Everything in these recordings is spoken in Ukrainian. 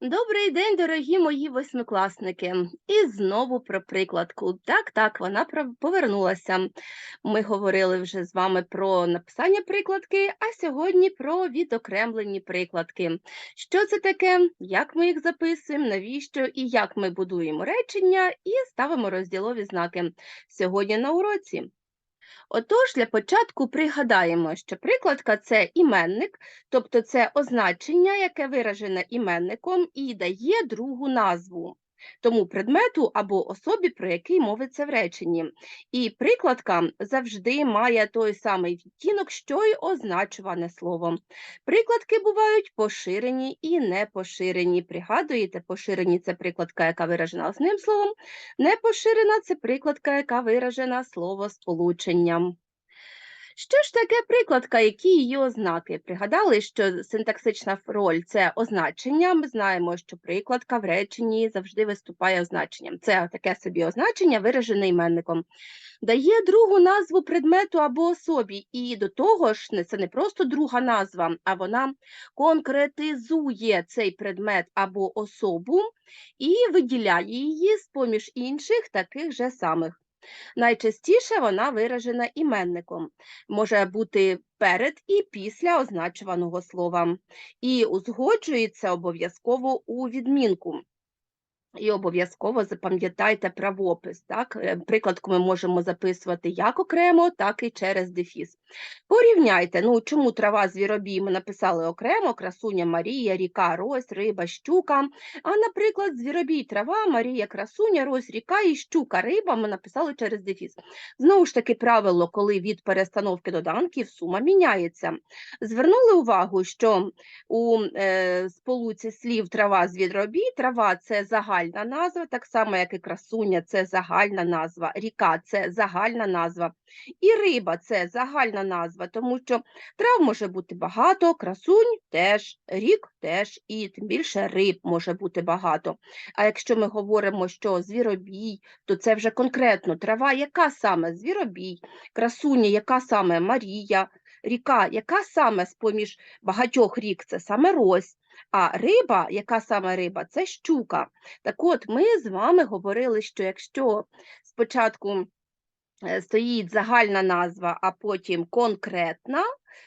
Добрий день, дорогі мої восьмикласники. І знову про прикладку. Так, так, вона повернулася. Ми говорили вже з вами про написання прикладки, а сьогодні про відокремлені прикладки. Що це таке, як ми їх записуємо, навіщо і як ми будуємо речення і ставимо розділові знаки. Сьогодні на уроці. Отож, для початку пригадаємо, що прикладка це іменник, тобто це означення, яке виражене іменником і дає другу назву тому предмету або особі, про який мовиться в реченні. І прикладка завжди має той самий відтінок, що й означуване слово. Прикладки бувають поширені і непоширені. Пригадуєте, поширені це прикладка, яка виражена основним словом, непоширена це прикладка, яка виражена словосполученням. Що ж таке прикладка, які її ознаки? Пригадали, що синтаксична роль це означення. Ми знаємо, що прикладка в реченні завжди виступає означенням. Це таке собі означення, виражене іменником. Дає другу назву предмету або особі, і до того ж, це не просто друга назва, а вона конкретизує цей предмет або особу і виділяє її з поміж інших таких же самих. Найчастіше вона виражена іменником, може бути перед і після означуваного слова, і узгоджується обов'язково у відмінку. І обов'язково запам'ятайте правопис. Так? Е, Прикладку ми можемо записувати як окремо, так і через дефіс. Порівняйте, ну чому трава звіробій ми написали окремо, красуня Марія, ріка, рось, риба, щука. А, наприклад, звіробій трава, Марія, красуня, рось, ріка і щука, риба ми написали через дефіс. Знову ж таки, правило, коли від перестановки доданків сума міняється. Звернули увагу, що у е, сполуці слів трава звіробій, трава це загальна назва, так само, як і красуня, це загальна назва, ріка це загальна назва, і риба це загальна назва, тому що трав може бути багато, красунь теж, рік теж, і тим більше риб може бути багато. А якщо ми говоримо, що звіробій, то це вже конкретно трава, яка саме звіробій, красуня, яка саме Марія, ріка, яка саме з-поміж багатьох рік, це саме рось. А риба, яка саме риба, це щука. Так от, ми з вами говорили, що якщо спочатку е, стоїть загальна назва, а потім конкретна,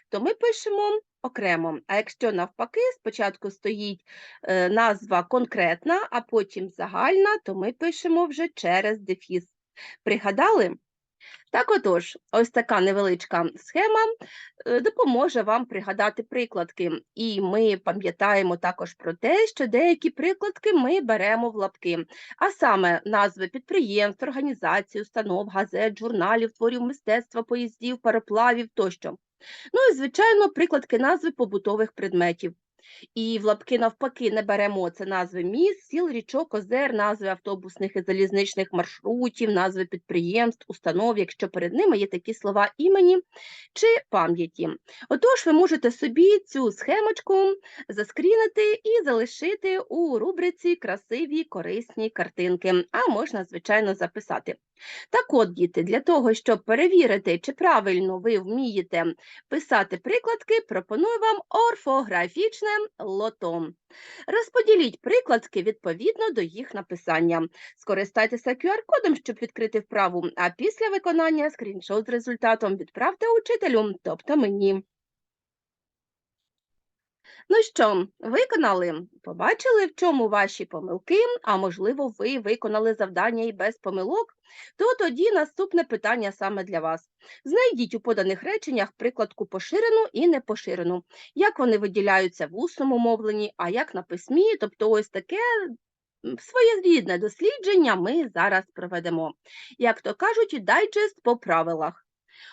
то ми пишемо окремо. А якщо навпаки, спочатку стоїть е, назва конкретна, а потім загальна, то ми пишемо вже через дефіс. Пригадали? Так отож, ось така невеличка схема е, допоможе вам пригадати прикладки. І ми пам'ятаємо також про те, що деякі прикладки ми беремо в лапки, а саме назви підприємств, організацій, установ, газет, журналів, творів мистецтва, поїздів, пароплавів тощо. Ну і, звичайно, прикладки назви побутових предметів. І в лапки навпаки не беремо це назви міст, сіл, річок, озер, назви автобусних і залізничних маршрутів, назви підприємств, установ, якщо перед ними є такі слова імені чи пам'яті. Отож, ви можете собі цю схемочку заскрінити і залишити у рубриці Красиві корисні картинки, а можна, звичайно, записати. Так от, діти, для того, щоб перевірити, чи правильно ви вмієте писати прикладки, пропоную вам орфографічне лото. Розподіліть прикладки відповідно до їх написання. Скористайтеся QR-кодом, щоб відкрити вправу, а після виконання скріншот з результатом відправте учителю, тобто мені. Ну що, виконали? Побачили, в чому ваші помилки, а можливо, ви виконали завдання і без помилок? То тоді наступне питання саме для вас. Знайдіть у поданих реченнях прикладку поширену і непоширену. Як вони виділяються в усному мовленні, а як на письмі, тобто ось таке своєрідне дослідження ми зараз проведемо. Як то кажуть, дайджест по правилах.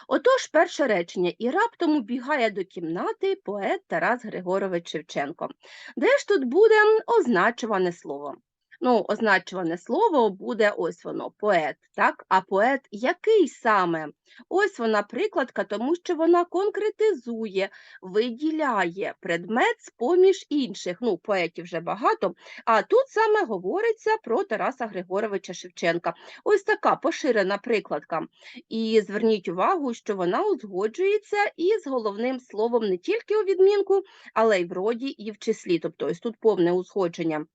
Отож, перше речення. І раптом убігає до кімнати поет Тарас Григорович Шевченко. Де ж тут буде означуване слово? Ну, означуване слово буде ось воно, поет, так? А поет який саме? Ось вона прикладка, тому що вона конкретизує, виділяє предмет з-поміж інших. Ну, поетів вже багато, а тут саме говориться про Тараса Григоровича Шевченка. Ось така поширена прикладка. І зверніть увагу, що вона узгоджується із головним словом не тільки у відмінку, але й в роді, і в числі. Тобто ось тут повне узгодження.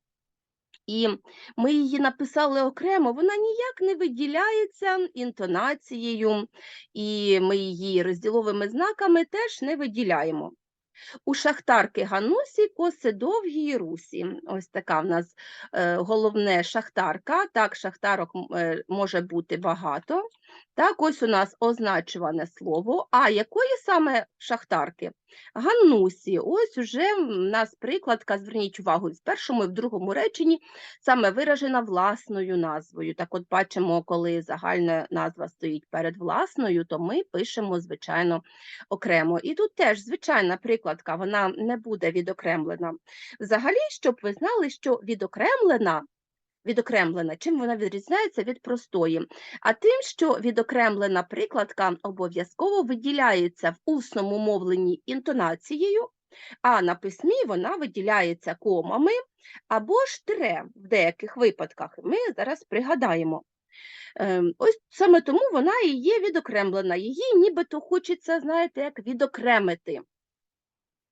І ми її написали окремо, вона ніяк не виділяється інтонацією, і ми її розділовими знаками теж не виділяємо. У шахтарки Ганусі коси довгі і русі. Ось така в нас е, головне шахтарка. Так, шахтарок е, може бути багато. Так, ось у нас означуване слово. А якої саме шахтарки? Ганусі. Ось уже в нас прикладка, зверніть увагу, в першому і в другому реченні саме виражена власною назвою. Так от бачимо, коли загальна назва стоїть перед власною, то ми пишемо, звичайно, окремо. І тут теж звичайна прикладка, вона не буде відокремлена. Взагалі, щоб ви знали, що відокремлена. Відокремлена, чим вона відрізняється від простої? А тим, що відокремлена прикладка обов'язково виділяється в усному мовленні інтонацією, а на письмі вона виділяється комами або ж тире в деяких випадках. Ми зараз пригадаємо. Ем, Ось саме тому вона і є відокремлена. Її нібито хочеться, знаєте, як відокремити.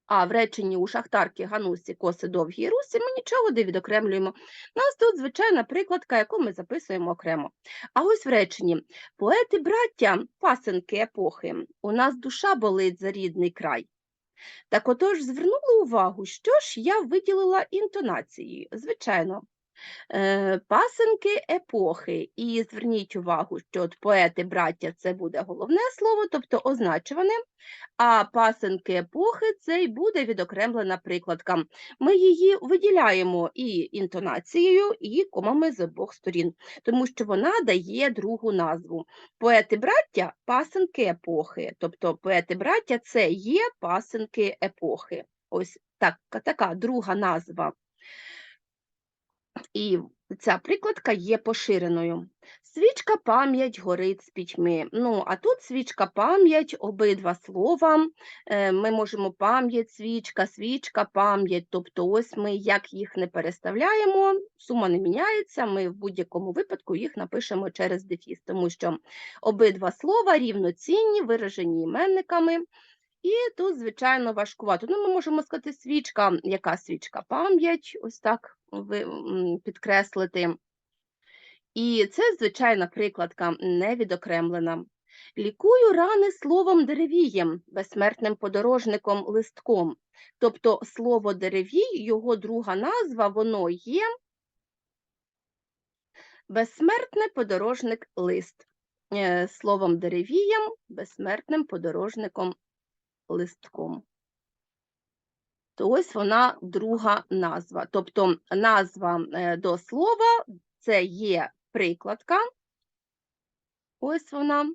А в реченні у шахтарки Ганусі коси довгі і русі ми нічого не відокремлюємо. Нас тут звичайна прикладка, яку ми записуємо окремо. А ось в реченні поети браття, пасенки епохи, у нас душа болить за рідний край. Так отож звернули увагу, що ж я виділила інтонацією. Звичайно, пасенки епохи. І зверніть увагу, що от поети браття це буде головне слово, тобто означуване, а пасенки епохи це й буде відокремлена прикладка. Ми її виділяємо і інтонацією, і комами з обох сторін, тому що вона дає другу назву. Поети браття пасенки епохи, тобто поети браття це є пасенки епохи. Ось так, така друга назва. І ця прикладка є поширеною. Свічка пам'ять горить з пітьми. Ну, а тут свічка пам'ять, обидва слова. Е, Ми можемо пам'ять, свічка, свічка, пам'ять. Тобто, ось ми як їх не переставляємо, сума не міняється. Ми в будь-якому випадку їх напишемо через дефіс, тому що обидва слова рівноцінні, виражені іменниками. І тут, звичайно, важкувато. Ну, ми можемо сказати, свічка, яка свічка? Пам'ять, ось так ви підкреслити. І це звичайна прикладка, не відокремлена. Лікую рани словом деревієм, безсмертним подорожником листком. Тобто слово деревій, його друга назва, воно є безсмертний подорожник лист. Е, Словом деревієм, безсмертним подорожником листком. То ось вона друга назва. Тобто назва е, до слова це є прикладка. Ось вона.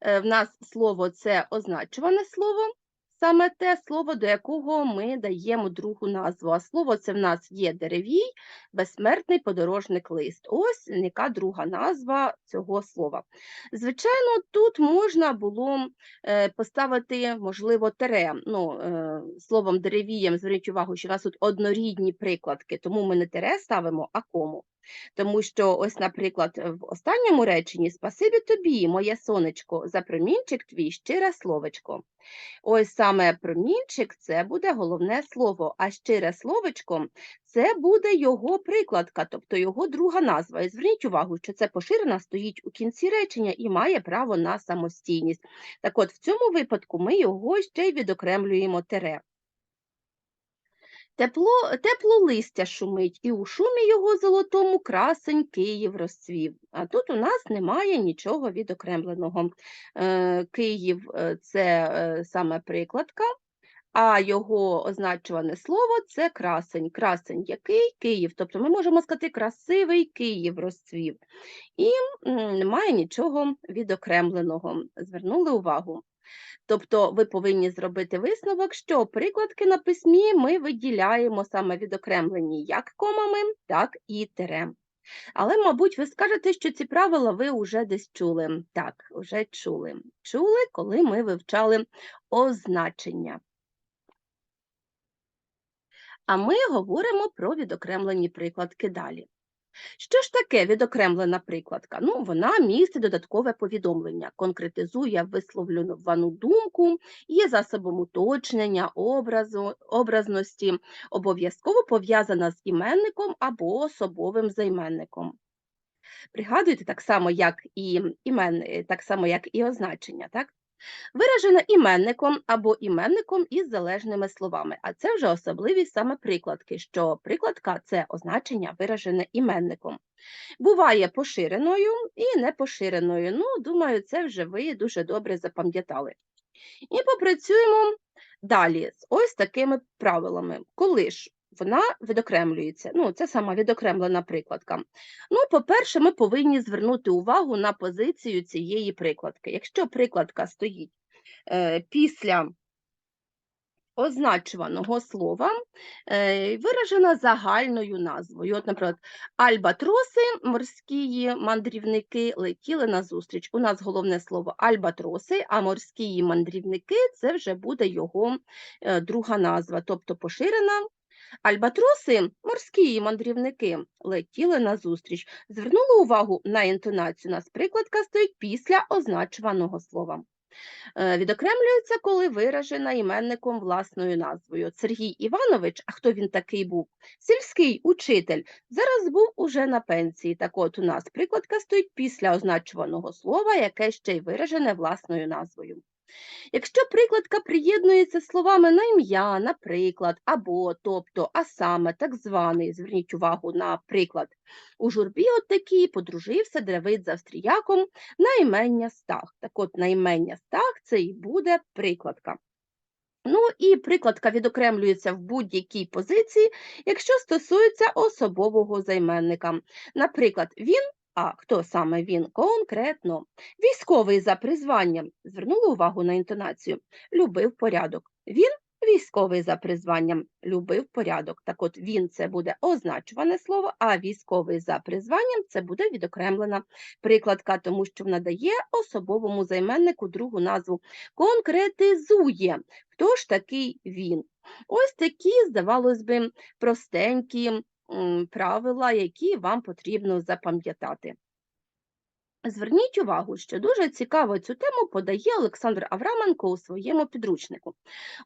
Е, В нас слово це означуване слово, саме те слово, до якого ми даємо другу назву. А слово це в нас є деревій, безсмертний подорожник лист. Ось яка друга назва цього слова. Звичайно, тут можна було е, поставити, можливо, тере. Ну, е, словом деревієм, зверніть увагу, що у нас тут однорідні прикладки, тому ми не тере ставимо, а кому. Тому що, ось, наприклад, в останньому реченні Спасибі тобі, моє сонечко, за промінчик твій щире словечко. Ось саме промінчик це буде головне слово, а щире словечко це буде його прикладка, тобто його друга назва. І зверніть увагу, що це поширена стоїть у кінці речення і має право на самостійність. Так от, в цьому випадку ми його ще й відокремлюємо тере. Тепло, тепло листя шумить, і у шумі його золотому красень Київ розцвів. А тут у нас немає нічого відокремленого. Е, Київ е, це е, саме прикладка, а його означуване слово це красень. Красень який? Київ. Тобто ми можемо сказати красивий Київ розцвів. І немає нічого відокремленого. Звернули увагу. Тобто ви повинні зробити висновок, що прикладки на письмі ми виділяємо саме відокремлені як комами, так і тирем. Але, мабуть, ви скажете, що ці правила ви вже десь чули. Так, вже чули. Чули, коли ми вивчали означення. А ми говоримо про відокремлені прикладки далі. Що ж таке відокремлена прикладка? Ну, вона містить додаткове повідомлення, конкретизує висловлювану думку, є засобом уточнення, образу, образності, обов'язково пов'язана з іменником або особовим займенником. Пригадуйте так само, як і імен, так само, як і означення, так? Виражена іменником або іменником із залежними словами, а це вже особливість саме прикладки, що прикладка це означення виражене іменником. Буває поширеною і непоширеною. Ну, думаю, це вже ви дуже добре запам'ятали. І попрацюємо далі з ось такими правилами. Коли ж вона відокремлюється. Ну, це сама відокремлена прикладка. Ну, по-перше, ми повинні звернути увагу на позицію цієї прикладки. Якщо прикладка стоїть е, після означуваного слова, е, виражена загальною назвою. От, наприклад, альбатроси, морські мандрівники летіли на зустріч. У нас головне слово альбатроси, а морські мандрівники це вже буде його е, друга назва, тобто поширена Альбатроси, морські мандрівники, летіли назустріч. Звернули увагу на інтонацію. У нас прикладка стоїть після означуваного слова. Е, відокремлюється, коли виражена іменником власною назвою. Сергій Іванович, а хто він такий був? Сільський учитель, зараз був уже на пенсії. Так от у нас прикладка стоїть після означуваного слова, яке ще й виражене власною назвою. Якщо прикладка приєднується словами на ім'я, наприклад, або, тобто, а саме, так званий, зверніть увагу на приклад. У журбі от такий подружився Давид з австріяком на імення Стах. Так от на імення Стах це і буде прикладка. Ну і прикладка відокремлюється в будь-якій позиції, якщо стосується особового займенника. Наприклад, він а хто саме він? Конкретно. Військовий за призванням. Звернули увагу на інтонацію. Любив порядок. Він військовий за призванням, любив порядок. Так от він це буде означуване слово, а військовий за призванням це буде відокремлена прикладка, тому що надає особовому займеннику другу назву. Конкретизує, хто ж такий він. Ось такі, здавалось би, простенькі правила, які вам потрібно запам'ятати. Зверніть увагу, що дуже цікаво цю тему подає Олександр Авраменко у своєму підручнику.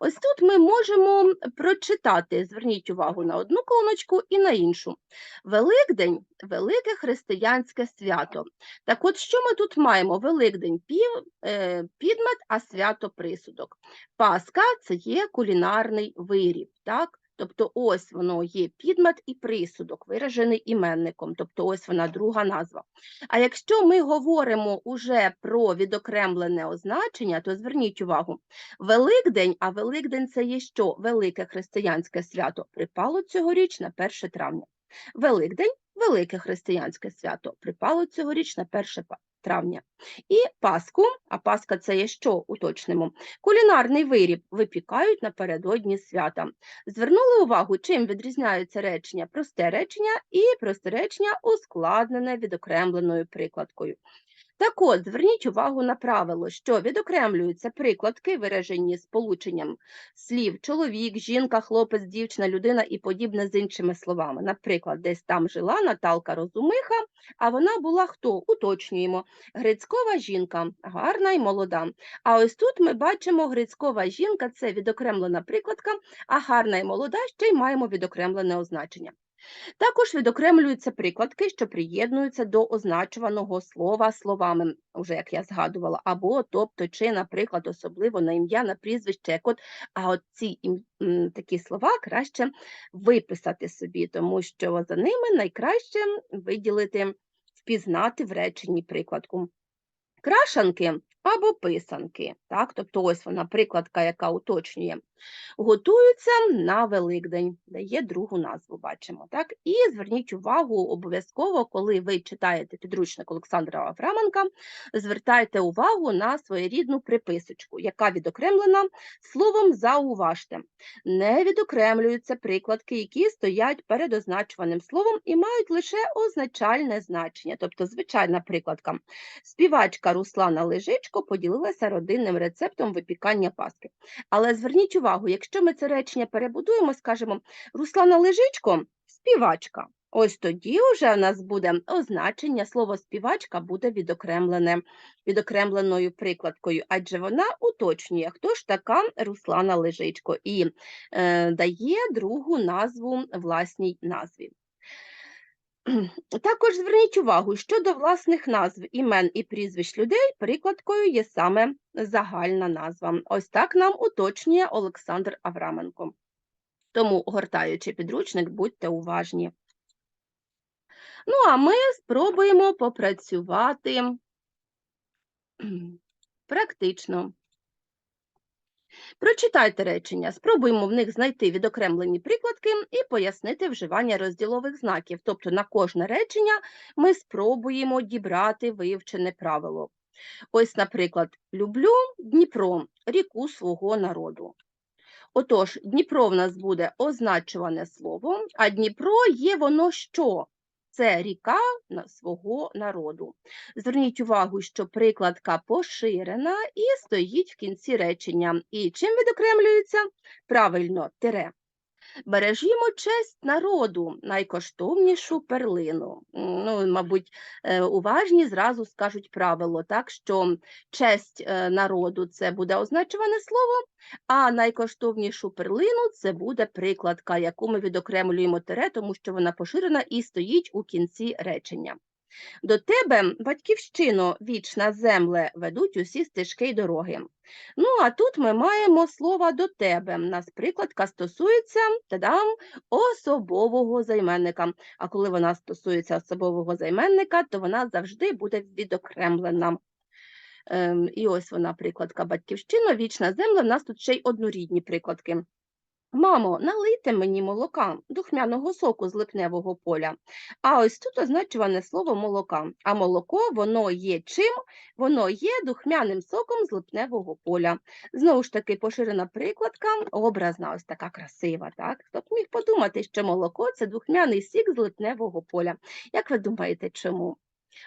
Ось тут ми можемо прочитати, зверніть увагу на одну колоночку і на іншу. Великдень велике християнське свято. Так от, що ми тут маємо? Великдень пів, е, підмет, а свято присудок. Паска це є кулінарний виріб. так? Тобто ось воно є підмет і присудок, виражений іменником, тобто ось вона друга назва. А якщо ми говоримо уже про відокремлене означення, то зверніть увагу, Великдень, а Великдень це є що? Велике християнське свято припало цьогоріч на 1 травня. Великдень велике християнське свято припало цьогоріч на 1 травня. І Пасху, а Пасха це є що уточнимо, кулінарний виріб випікають напередодні свята. Звернули увагу, чим відрізняються речення просте речення і просте речення ускладнене відокремленою прикладкою. Так от, зверніть увагу на правило, що відокремлюються прикладки, виражені сполученням слів чоловік, жінка, хлопець, дівчина, людина і подібне з іншими словами. Наприклад, десь там жила Наталка Розумиха, а вона була хто? Уточнюємо. Грицькова жінка, гарна і молода. А ось тут ми бачимо грицькова жінка це відокремлена прикладка, а гарна і молода ще й маємо відокремлене означення. Також відокремлюються прикладки, що приєднуються до означуваного слова словами, вже як я згадувала, або, тобто, чи, наприклад, особливо на ім'я, на прізвище, от, а от ці такі слова краще виписати собі, тому що за ними найкраще виділити, впізнати в реченні прикладку. Крашанки або писанки. Так? Тобто ось вона прикладка, яка уточнює. Готуються на Великдень, дає другу назву, бачимо. Так? І зверніть увагу обов'язково, коли ви читаєте підручник Олександра Авраменка, звертайте увагу на своєрідну приписочку, яка відокремлена словом зауважте. Не відокремлюються прикладки, які стоять перед означуваним словом і мають лише означальне значення. Тобто, звичайна прикладка. Співачка Руслана Лежичко поділилася родинним рецептом випікання паски. Але зверніть увагу, якщо ми це речення перебудуємо, скажемо Руслана Лежичко співачка. Ось тоді вже в нас буде означення, слово співачка буде відокремлене, відокремленою прикладкою, адже вона уточнює, хто ж така Руслана Лежичко, і е, дає другу назву власній назві. Також зверніть увагу, що до власних назв імен і прізвищ людей прикладкою є саме загальна назва. Ось так нам уточнює Олександр Авраменко. Тому, гортаючи підручник, будьте уважні. Ну, а ми спробуємо попрацювати практично. Прочитайте речення, спробуємо в них знайти відокремлені прикладки і пояснити вживання розділових знаків. Тобто на кожне речення ми спробуємо дібрати вивчене правило. Ось, наприклад, люблю Дніпро, ріку свого народу. Отож, Дніпро в нас буде означуване слово, а Дніпро є воно що? Це ріка свого народу. Зверніть увагу, що прикладка поширена і стоїть в кінці речення. І чим відокремлюється? Правильно, тире. Бережімо честь народу, найкоштовнішу перлину. Ну, Мабуть, е, уважні зразу скажуть правило, так що честь е, народу це буде означуване слово, а найкоштовнішу перлину це буде прикладка, яку ми відокремлюємо тире, тому що вона поширена і стоїть у кінці речення. До тебе, батьківщино, вічна земле, ведуть усі стежки й дороги. Ну, а тут ми маємо слово до тебе. Нас прикладка стосується тадам, особового займенника. А коли вона стосується особового займенника, то вона завжди буде відокремлена. Ем, І ось вона прикладка батьківщина, вічна земля. У нас тут ще й однорідні прикладки. Мамо, налийте мені молока, духмяного соку з липневого поля. А ось тут означуване слово молока. А молоко воно є чим? Воно є духмяним соком з липневого поля. Знову ж таки, поширена прикладка, образна, ось така красива. так? Хто б міг подумати, що молоко це духмяний сік з липневого поля. Як ви думаєте, чому?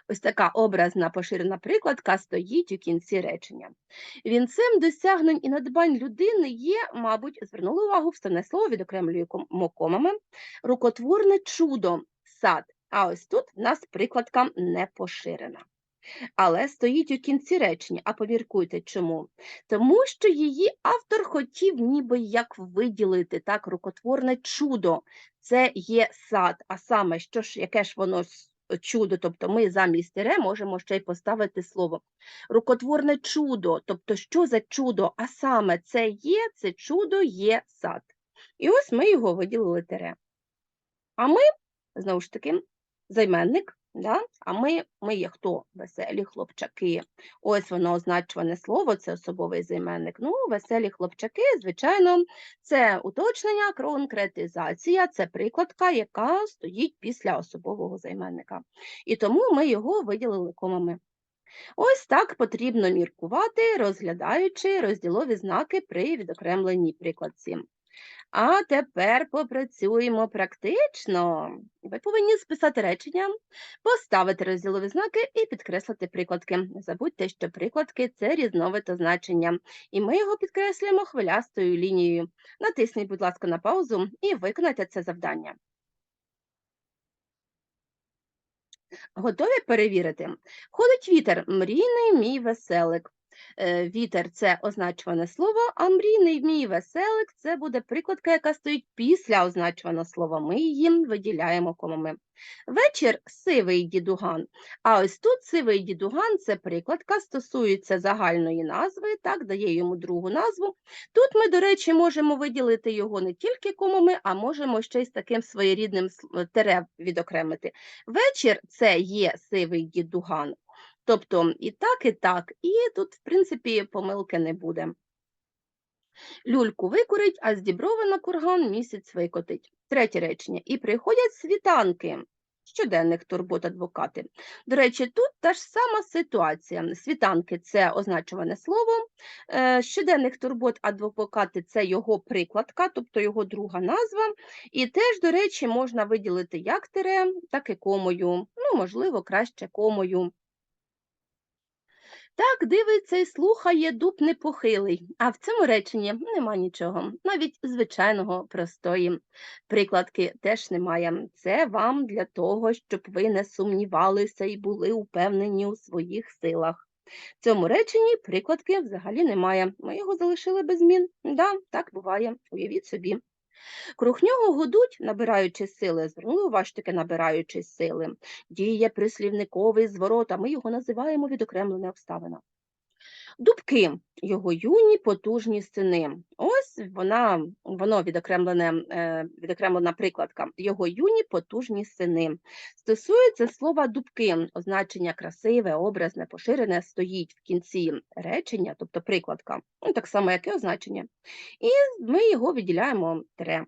Ось така образна поширена прикладка стоїть у кінці речення. Вінцем досягнень і надбань людини є, мабуть, звернули увагу, встане слово відокремлюємо комами, рукотворне чудо, сад. А ось тут в нас прикладка не поширена. Але стоїть у кінці речення, а повіркуйте чому? Тому що її автор хотів ніби як виділити так рукотворне чудо. Це є сад, а саме, що ж, яке ж воно чудо, тобто ми замість тире можемо ще й поставити слово. Рукотворне чудо, тобто що за чудо, а саме це є, це чудо є сад. І ось ми його виділили тире. А ми, знову ж таки, займенник, Да? А ми ми є хто? Веселі хлопчаки. Ось воно означуване слово, це особовий займенник. Ну, веселі хлопчаки, звичайно, це уточнення, конкретизація, це прикладка, яка стоїть після особового займенника. І тому ми його виділили комами. Ось так потрібно міркувати, розглядаючи розділові знаки при відокремленій прикладці. А тепер попрацюємо практично. Ви повинні списати речення, поставити розділові знаки і підкреслити прикладки. Не забудьте, що прикладки це різновид означення, і ми його підкреслюємо хвилястою лінією. Натисніть, будь ласка, на паузу і виконайте це завдання. Готові перевірити? Ходить вітер, мрійний мій веселик. Е, вітер це означуване слово, а мрійний мій веселик це буде прикладка, яка стоїть після означуваного слова. Ми її виділяємо комами. Вечір сивий дідуган. А ось тут сивий дідуган це прикладка, стосується загальної назви, так, дає йому другу назву. Тут ми, до речі, можемо виділити його не тільки комами, а можемо ще й з таким своєрідним терев відокремити. Вечір це є сивий дідуган. Тобто і так, і так. І тут, в принципі, помилки не буде. Люльку викурить, а з діброви на курган місяць викотить. Третє речення. І приходять світанки. Щоденних турбот адвокати. До речі, тут та ж сама ситуація. Світанки це означуване слово. Е, Щоденних турбот адвокати це його прикладка, тобто його друга назва. І теж, до речі, можна виділити як тире, так і комою. Ну, можливо, краще комою. Так дивиться і слухає дуб непохилий, а в цьому реченні нема нічого, навіть звичайного простої прикладки теж немає. Це вам для того, щоб ви не сумнівалися і були упевнені у своїх силах. В цьому реченні прикладки взагалі немає. Ми його залишили без змін. Да, так буває, уявіть собі. Круг нього гудуть, набираючи сили. Звернули уваж таки набираючи сили. Діє прислівниковий зворот, а ми його називаємо відокремлена обставина. Дубки його юні потужні сини. Ось вона, воно відокремлене, е, відокремлена прикладка. Його юні потужні сини. Стосується слова дубки, означення красиве, образне, поширене стоїть в кінці речення, тобто прикладка, ну, так само, як і означення. І ми його виділяємо тире.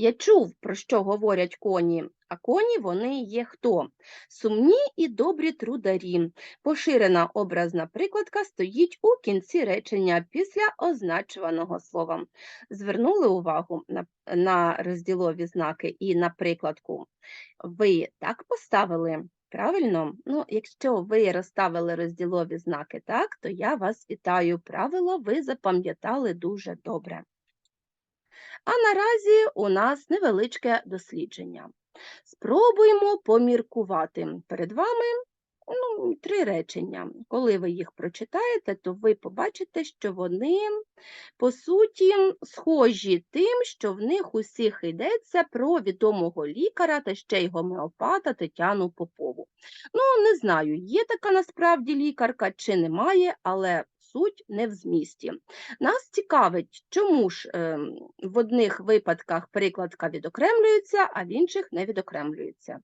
Я чув, про що говорять коні, а коні вони є хто? Сумні і добрі трударі. Поширена образна прикладка стоїть у кінці речення після означуваного слова. Звернули увагу на, на розділові знаки і на прикладку. Ви так поставили? Правильно? Ну, якщо ви розставили розділові знаки так, то я вас вітаю. Правило ви запам'ятали дуже добре. А наразі у нас невеличке дослідження. Спробуємо поміркувати. Перед вами ну, три речення. Коли ви їх прочитаєте, то ви побачите, що вони, по суті, схожі тим, що в них усіх йдеться про відомого лікаря та ще й гомеопата Тетяну Попову. Ну, не знаю, є така насправді лікарка чи немає, але суть не в змісті. Нас цікавить, чому ж е, в одних випадках прикладка відокремлюється, а в інших не відокремлюється.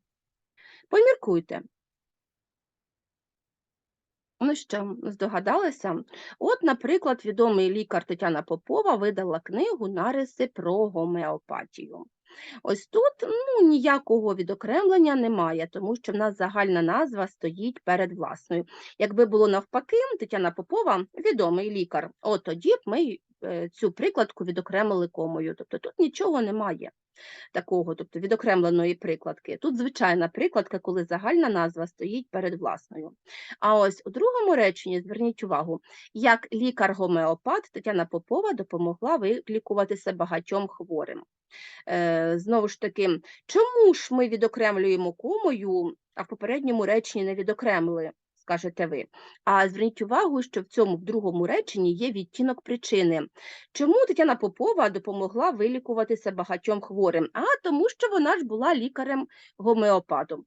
Поміркуйте. Ну що, здогадалися? От, наприклад, відомий лікар Тетяна Попова видала книгу Нариси про гомеопатію. Ось тут ну, ніякого відокремлення немає, тому що в нас загальна назва стоїть перед власною. Якби було навпаки, Тетяна Попова відомий лікар, от тоді б ми е, цю прикладку відокремили комою. Тобто тут нічого немає такого, тобто відокремленої прикладки. Тут звичайна прикладка, коли загальна назва стоїть перед власною. А ось у другому реченні зверніть увагу, як лікар-гомеопат Тетяна Попова допомогла вилікуватися багатьом хворим. Е, Знову ж таки, чому ж ми відокремлюємо комою, а в попередньому реченні не відокремили? Скажете ви. А зверніть увагу, що в цьому другому реченні є відтінок причини. Чому Тетяна Попова допомогла вилікуватися багатьом хворим? А тому, що вона ж була лікарем-гомеопатом.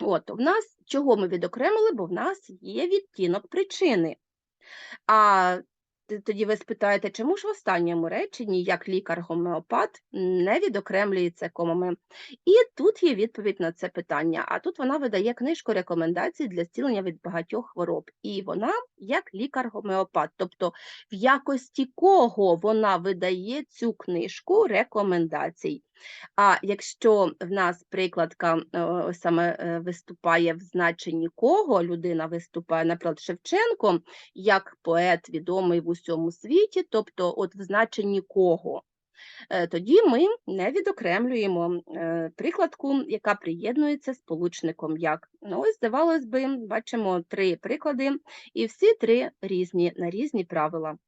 От, в нас чого ми відокремили, бо в нас є відтінок причини. А тоді ви спитаєте, чому ж в останньому реченні, як лікар-гомеопат, не відокремлюється комами? І тут є відповідь на це питання. А тут вона видає книжку рекомендацій для зцілення від багатьох хвороб. І вона як лікар-гомеопат, тобто в якості кого вона видає цю книжку рекомендацій. А якщо в нас прикладка е, саме е, виступає в значенні кого людина виступає, наприклад, Шевченко, як поет відомий в усьому світі, тобто от в значенні кого, тоді ми не відокремлюємо прикладку, яка приєднується сполучником як. Ну, Ось, здавалось би, бачимо три приклади, і всі три різні на різні правила.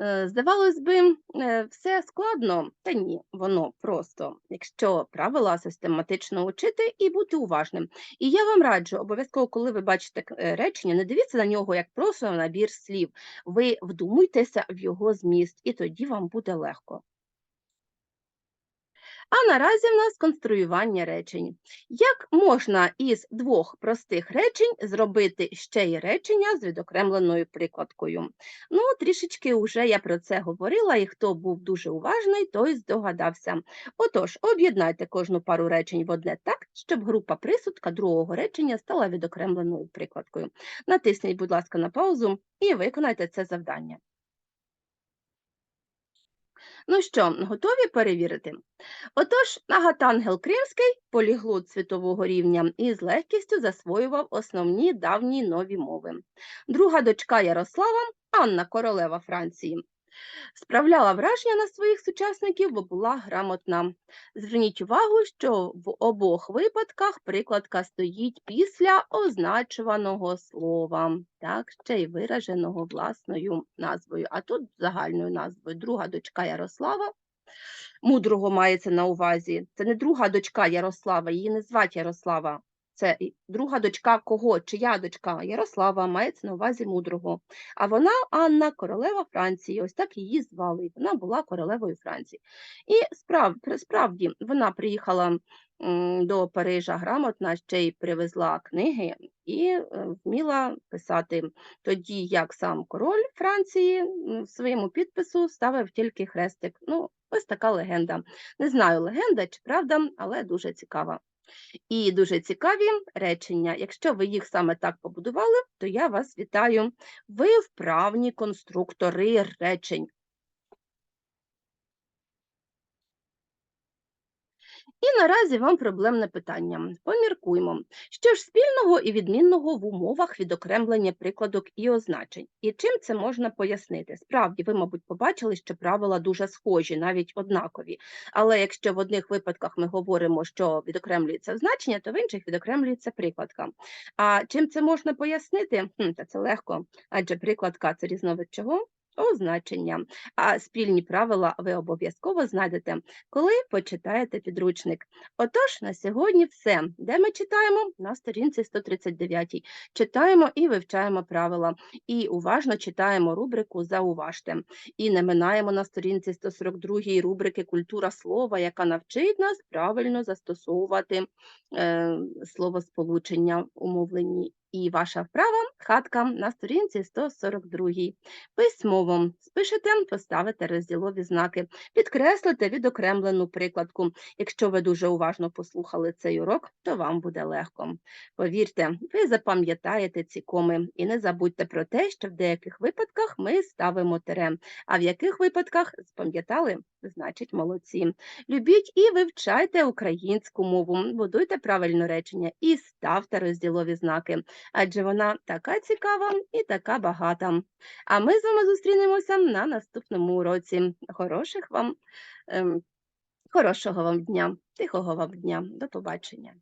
Е, здавалось би, е, все складно, та ні, воно просто, якщо правила систематично учити і бути уважним. І я вам раджу, обов'язково, коли ви бачите е, речення, не дивіться на нього як просто набір слів. Ви вдумуйтеся в його зміст, і тоді вам буде легко. А наразі в нас конструювання речень. Як можна із двох простих речень зробити ще й речення з відокремленою прикладкою? Ну, трішечки вже я про це говорила, і хто був дуже уважний, той здогадався. Отож, об'єднайте кожну пару речень в одне так, щоб група присудка другого речення стала відокремленою прикладкою. Натисніть, будь ласка, на паузу і виконайте це завдання. Ну що, готові перевірити? Отож, Агатангел Кримський, поліглот світового рівня, і з легкістю засвоював основні давні нові мови. Друга дочка Ярослава, Анна Королева Франції, справляла враження на своїх сучасників, бо була грамотна. Зверніть увагу, що в обох випадках прикладка стоїть після означуваного слова, так, ще й вираженого власною назвою, а тут загальною назвою. Друга дочка Ярослава. Мудрого мається на увазі. Це не друга дочка Ярослава, її не звать Ярослава. Це друга дочка кого? Чия дочка? Ярослава мається на увазі мудрого. А вона Анна, королева Франції. Ось так її звали. Вона була королевою Франції. І справ, справді вона приїхала до Парижа грамотна, ще й привезла книги і е, вміла писати. Тоді як сам король Франції в своєму підпису ставив тільки хрестик. Ну, ось така легенда. Не знаю, легенда чи правда, але дуже цікава. І дуже цікаві речення. Якщо ви їх саме так побудували, то я вас вітаю. Ви вправні конструктори речень. І наразі вам проблемне питання. Поміркуймо, що ж спільного і відмінного в умовах відокремлення прикладок і означень, і чим це можна пояснити? Справді, ви, мабуть, побачили, що правила дуже схожі, навіть однакові. Але якщо в одних випадках ми говоримо, що відокремлюється значення, то в інших відокремлюється прикладка. А чим це можна пояснити? Хм, Та це легко, адже прикладка це різновид чого? Означення. А спільні правила ви обов'язково знайдете, коли почитаєте підручник. Отож, на сьогодні все. Де ми читаємо? На сторінці 139. Читаємо і вивчаємо правила. І уважно читаємо рубрику Зауважте. І не минаємо на сторінці 142 рубрики Культура слова, яка навчить нас правильно застосовувати е, словосполучення у мовленні. І ваша вправа хатка на сторінці 142. Письмово спишете, поставите розділові знаки, підкреслите відокремлену прикладку. Якщо ви дуже уважно послухали цей урок, то вам буде легко. Повірте, ви запам'ятаєте ці коми і не забудьте про те, що в деяких випадках ми ставимо тире, а в яких випадках запам'ятали, значить молодці. Любіть і вивчайте українську мову, будуйте правильно речення і ставте розділові знаки, адже вона така цікава і така багата. А ми з вами зустрінемося на наступному уроці. Хороших вам, ем, хорошого вам дня, тихого вам дня. До побачення.